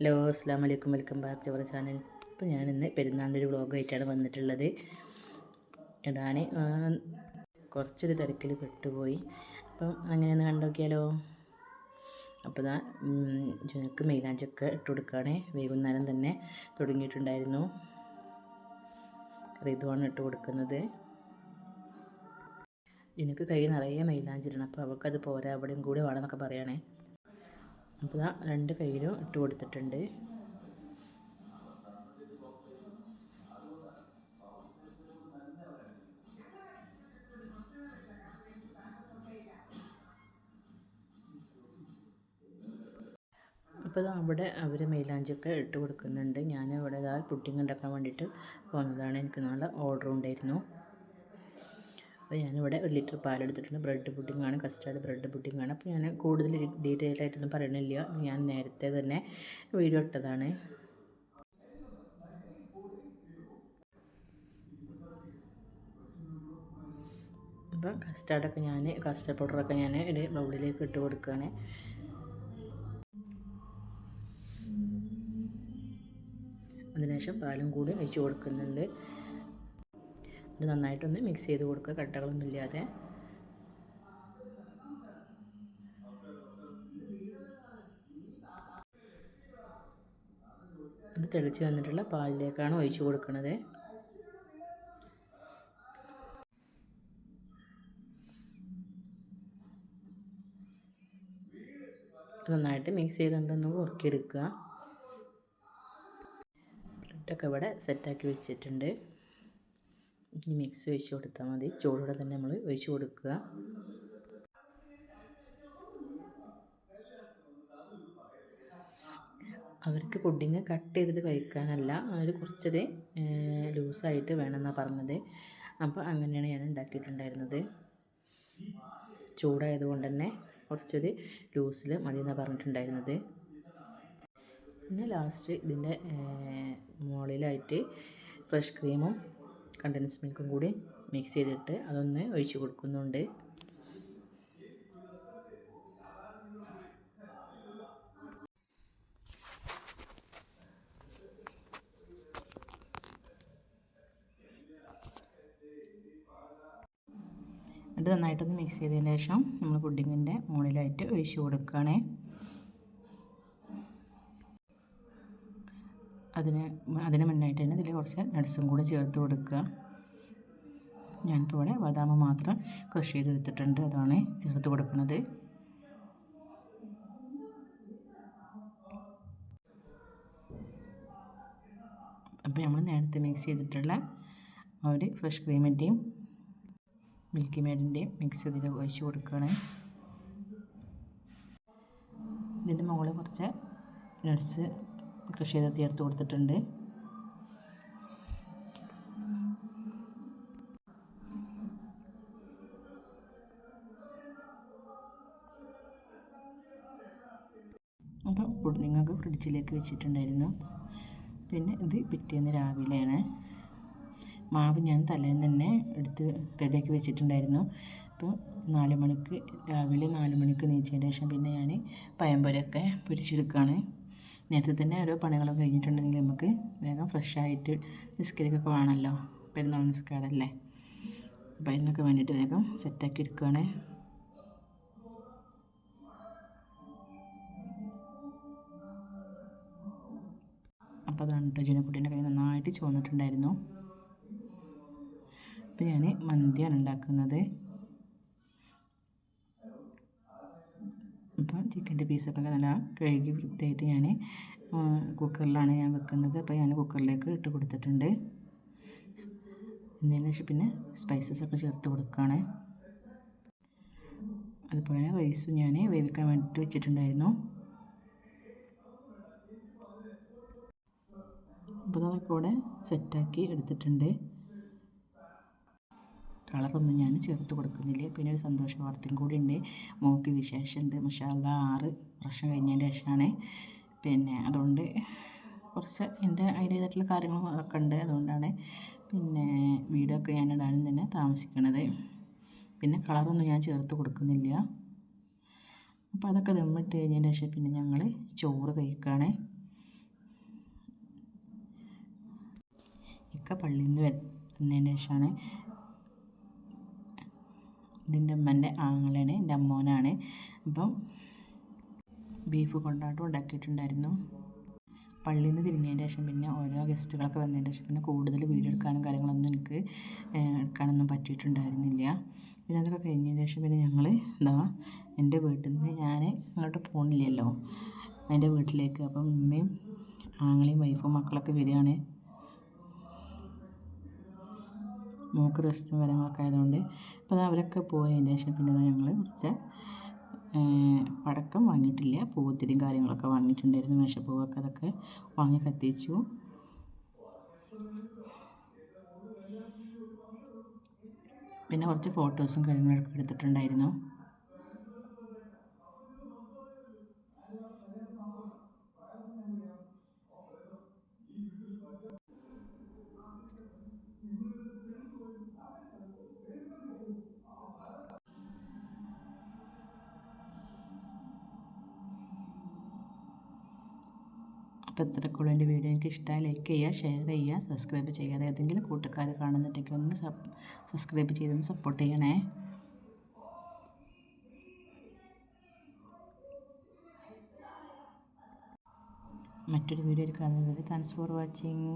Hello അസ്സാം വലൈക്കും welcome back to our channel. അപ്പോൾ ഞാനിന്ന് പെരുന്നാളിന്റെ ഒരു വ്ളോഗായിട്ടാണ് വന്നിട്ടുള്ളത്. ഇടാൻ കുറച്ചൊരു തിരക്കിൽ പെട്ടുപോയി. അപ്പം അങ്ങനെ ഒന്ന് കണ്ടോക്കിയാലോ അപ്പോൾ ഇതാ ജനക്ക് മെയിലാഞ്ചൊക്കെ ഇട്ട് കൊടുക്കുകയാണ് വൈകുന്നേരം തന്നെ തുടങ്ങിയിട്ടുണ്ടായിരുന്നു. റിതുവാണ് ഇട്ട് കൊടുക്കുന്നത്. ജനക്ക് കൈ നിറയെ മെയിലാഞ്ചിരണം അപ്പോൾ അവൾക്കത് പോരാ അവിടെയും കൂടി വേണമെന്നൊക്കെ പറയണേ. അപ്പോൾ ഇതാ രണ്ട് കയ്യിലും ഇട്ട് കൊടുത്തിട്ടുണ്ട്. അപ്പോൾ അവിടെ അവർ മൈലാഞ്ചിയൊക്കെ ഇട്ട് കൊടുക്കുന്നുണ്ട്. ഞാൻ ഇവിടെ ഇതാ പുഡിങ് ഉണ്ടാക്കാൻ വേണ്ടിയിട്ട് പോകുന്നതാണ് എനിക്ക് നല്ല ഓർഡർ ഉണ്ടായിരുന്നു. അപ്പോൾ ഞാനിവിടെ ഒരു ലിറ്റർ പാലെടുത്തിട്ടുണ്ട്. ബ്രെഡ് പുഡിങ്ങാണ് കസ്റ്റാർഡ് ബ്രെഡ് പുഡിങ്ങാണ്. അപ്പോൾ ഞാൻ കൂടുതൽ ഡീറ്റെയിൽ ആയിട്ടൊന്നും പറയണില്ല. ഞാൻ നേരത്തെ തന്നെ വീഡിയോ ഇട്ടതാണ്. അപ്പോൾ കസ്റ്റാർഡൊക്കെ ഞാൻ കസ്റ്റാർഡ് പൗഡറൊക്കെ ഞാൻ ഒരു ബൗളിലേക്ക് ഇട്ട് കൊടുക്കുകയാണ്. അതിനുശേഷം പാലും കൂടി ഒഴിച്ച് കൊടുക്കുന്നുണ്ട്. ഇത് നന്നായിട്ടൊന്ന് മിക്സ് ചെയ്ത് കൊടുക്കുക. കട്ടകളൊന്നും ഇല്ലാതെ. ഇത് തെളിച്ച് വന്നിട്ടുള്ള പാലിലേക്കാണ് ഒഴിച്ചു കൊടുക്കുന്നത് നന്നായിട്ട് മിക്സ് ചെയ്തുകൊണ്ടൊന്ന് ഉറക്കിയെടുക്കുക. ബ്രെഡൊക്കെ ഇവിടെ സെറ്റാക്കി വെച്ചിട്ടുണ്ട്. ഇനി മിക്സ് ഒഴിച്ച് കൊടുത്താൽ മതി. ചൂടോടെ തന്നെ നമ്മൾ ഒഴിച്ച് കൊടുക്കുക. അവർക്ക് പുഡിങ് കട്ട് ചെയ്തിട്ട് കഴിക്കാനല്ല അവർ കുറച്ചൊരു ലൂസായിട്ട് വേണമെന്നാണ് പറഞ്ഞത്. അപ്പോൾ അങ്ങനെയാണ് ഞാൻ ഉണ്ടാക്കിയിട്ടുണ്ടായിരുന്നത്. ചൂടായതുകൊണ്ട് തന്നെ കുറച്ചൊരു ലൂസിൽ മതി എന്നാണ് പറഞ്ഞിട്ടുണ്ടായിരുന്നത്. പിന്നെ ലാസ്റ്റ് ഇതിന്റെ മുകളിലായിട്ട് ഫ്രഷ് ക്രീമും കണ്ടൻസ് മിൽക്കും കൂടി മിക്സ് ചെയ്തിട്ട് അതൊന്ന് ഒഴിച്ച് കൊടുക്കുന്നുണ്ട്. എന്നിട്ട് നന്നായിട്ടൊന്ന് മിക്സ് ചെയ്തതിന് ശേഷം നമ്മൾ പുഡിങ്ങിന്റെ മുകളിലായിട്ട് ഒഴിച്ച് കൊടുക്കുകയാണേ. അതിന് അതിന് മുന്നായിട്ട് തന്നെ ഇതിൽ കുറച്ച് നട്ട്സും കൂടി ചേർത്ത് കൊടുക്കുക. ഞാനിപ്പോൾ ഇവിടെ ബദാം മാത്രം ക്രഷ് ചെയ്തെടുത്തിട്ടുണ്ട്. അതാണ് ചേർത്ത് കൊടുക്കുന്നത് അപ്പോൾ നമ്മൾ നേരത്തെ മിക്സ് ചെയ്തിട്ടുള്ള ഒരു ഫ്രഷ് ക്രീമിന്റെയും മിൽക്കി മേഡിന്റെയും മിക്സ് ഇതിൽ ഒഴിച്ച് കൊടുക്കുകയാണ് ഇതിന്റെ മുകളിൽ കുറച്ച് നട്ട്സ് കൃഷി ചെയ്ത് ചേർത്ത് കൊടുത്തിട്ടുണ്ട്. അപ്പോൾ പുഡിങ്ങൊക്കെ ഫ്രിഡ്ജിലേക്ക് വെച്ചിട്ടുണ്ടായിരുന്നു. പിന്നെ ഇത് പിറ്റേന്ന് രാവിലെയാണ്. മാവ് ഞാൻ തലേന്ന് തന്നെ എടുത്ത് റെഡിയാക്കി വെച്ചിട്ടുണ്ടായിരുന്നു. അപ്പോൾ നാല് മണിക്ക് രാവിലെ നാല് മണിക്ക് നീച്ചതിന് ശേഷം പിന്നെ ഞാൻ പയമ്പരൊക്കെ പൊരിച്ചെടുക്കുകയാണ് നേരത്തെ തന്നെ ഓരോ പണികളൊക്കെ കഴിഞ്ഞിട്ടുണ്ടെങ്കിൽ നമുക്ക് വേഗം ഫ്രഷായിട്ട് നിസ്കരിക്കൊക്കെ വേണമല്ലോ. പെരുന്നാൾ നിസ്കാരം അല്ലേ അപ്പോൾ അതിനൊക്കെ വേണ്ടിയിട്ട് വേഗം സെറ്റാക്കി എടുക്കുകയാണ് അപ്പോൾ അതാണ് കേട്ടോ ജുനക്കുട്ടീന്റെ കൈ നന്നായിട്ട് ചോന്നിട്ടുണ്ടായിരുന്നു അപ്പോൾ ഞാൻ മന്തിയാണ് ഉണ്ടാക്കുന്നത്. അപ്പോൾ ചിക്കന്റെ പീസൊക്കെ നല്ല കഴുകി വൃത്തിയായിട്ട് ഞാൻ കുക്കറിലാണ് ഞാൻ വെക്കുന്നത്. അപ്പോൾ ഞാൻ കുക്കറിലേക്ക് ഇട്ട് കൊടുത്തിട്ടുണ്ട്. എന്നതിന് ശേഷം പിന്നെ സ്പൈസസ് ഒക്കെ ചേർത്ത് കൊടുക്കുകയാണ്. അതുപോലെ തന്നെ റൈസും ഞാൻ വേവിക്കാൻ വേണ്ടിയിട്ട് വെച്ചിട്ടുണ്ടായിരുന്നു. അപ്പോൾ അതൊക്കെ കൂടെ സെറ്റാക്കി എടുത്തിട്ടുണ്ട്. കളറൊന്നും ഞാൻ ചേർത്ത് കൊടുക്കുന്നില്ല. പിന്നെ ഒരു സന്തോഷ വാർത്തയും കൂടി ഉണ്ട് മോക്ക് വിശേഷമുണ്ട്. മഷാല ആറ് വർഷം കഴിഞ്ഞതിന്റെ ശേഷമാണ്. പിന്നെ അതുകൊണ്ട് കുറച്ച് എന്റെ അതിന്റേതായിട്ടുള്ള കാര്യങ്ങളൊക്കെ ഉണ്ട്. അതുകൊണ്ടാണ് പിന്നെ വീഡിയോ ഒക്കെ ഞാൻ ഇടാനും തന്നെ താമസിക്കുന്നത് പിന്നെ കളറൊന്നും ഞാൻ ചേർത്ത് കൊടുക്കുന്നില്ല. അപ്പോൾ അതൊക്കെ ദമ്മിട്ട് കഴിഞ്ഞതിന് ശേഷം പിന്നെ ഞങ്ങൾ ചോറ് കഴിക്കുകയാണ് ഇക്ക പള്ളിയിൽ നിന്ന് വന്നതിന് ശേഷമാണ് ഇതിന്റെ അമ്മന്റെ ആങ്ങളാണ് എന്റെ അമ്മോനാണ്. അപ്പം ബീഫ് കൊണ്ടാട്ടം ഉണ്ടാക്കിയിട്ടുണ്ടായിരുന്നു. പള്ളിയിൽ നിന്ന് തിരിഞ്ഞതിന് ശേഷം പിന്നെ ഓരോ ഗസ്റ്റുകളൊക്കെ വന്നതിന് ശേഷം പിന്നെ കൂടുതൽ വീഡിയോ എടുക്കാനും കാര്യങ്ങളൊന്നും എനിക്ക് എടുക്കാനൊന്നും പറ്റിയിട്ടുണ്ടായിരുന്നില്ല. പിന്നെ അതൊക്കെ കഴിഞ്ഞതിന് ശേഷം പിന്നെ ഞങ്ങൾ എന്താ എന്റെ വീട്ടിൽ നിന്ന് ഞാൻ അങ്ങോട്ട് പോകണില്ലല്ലോ എന്റെ വീട്ടിലേക്ക് അപ്പം ഉമ്മയും ആങ്ങളെയും വൈഫും മക്കളൊക്കെ വരികയാണ്. മോക്ക് റെസ്റ്റും കാര്യങ്ങളൊക്കെ ആയതുകൊണ്ട് അപ്പോൾ അവരൊക്കെ പോയതിന് ശേഷം പിന്നെ ഞങ്ങൾ കുറച്ച് പടക്കം വാങ്ങിയിട്ടില്ല. പൂത്തിരിയും കാര്യങ്ങളൊക്കെ വാങ്ങിയിട്ടുണ്ടായിരുന്നു. മേശപ്പൂവൊക്കെ അതൊക്കെ വാങ്ങി കത്തിച്ചു. പിന്നെ കുറച്ച് ഫോട്ടോസും കാര്യങ്ങളൊക്കെ എടുത്തിട്ടുണ്ടായിരുന്നു. അപ്പോൾ ഇത്രക്കുള്ള എന്റെ വീഡിയോ എനിക്ക് ഇഷ്ടമായി ലൈക്ക് ചെയ്യുക ഷെയർ ചെയ്യുക സബ്സ്ക്രൈബ് ചെയ്യുക. ഏതെങ്കിലും കൂട്ടുകാർ കാണുന്നുണ്ടെങ്കിൽ ഒന്ന് സബ്സ്ക്രൈബ് ചെയ്തൊന്ന് സപ്പോർട്ട് ചെയ്യണേ. മറ്റൊരു വീഡിയോ എടുക്കാതെ താങ്ക്സ് ഫോർ വാച്ചിങ്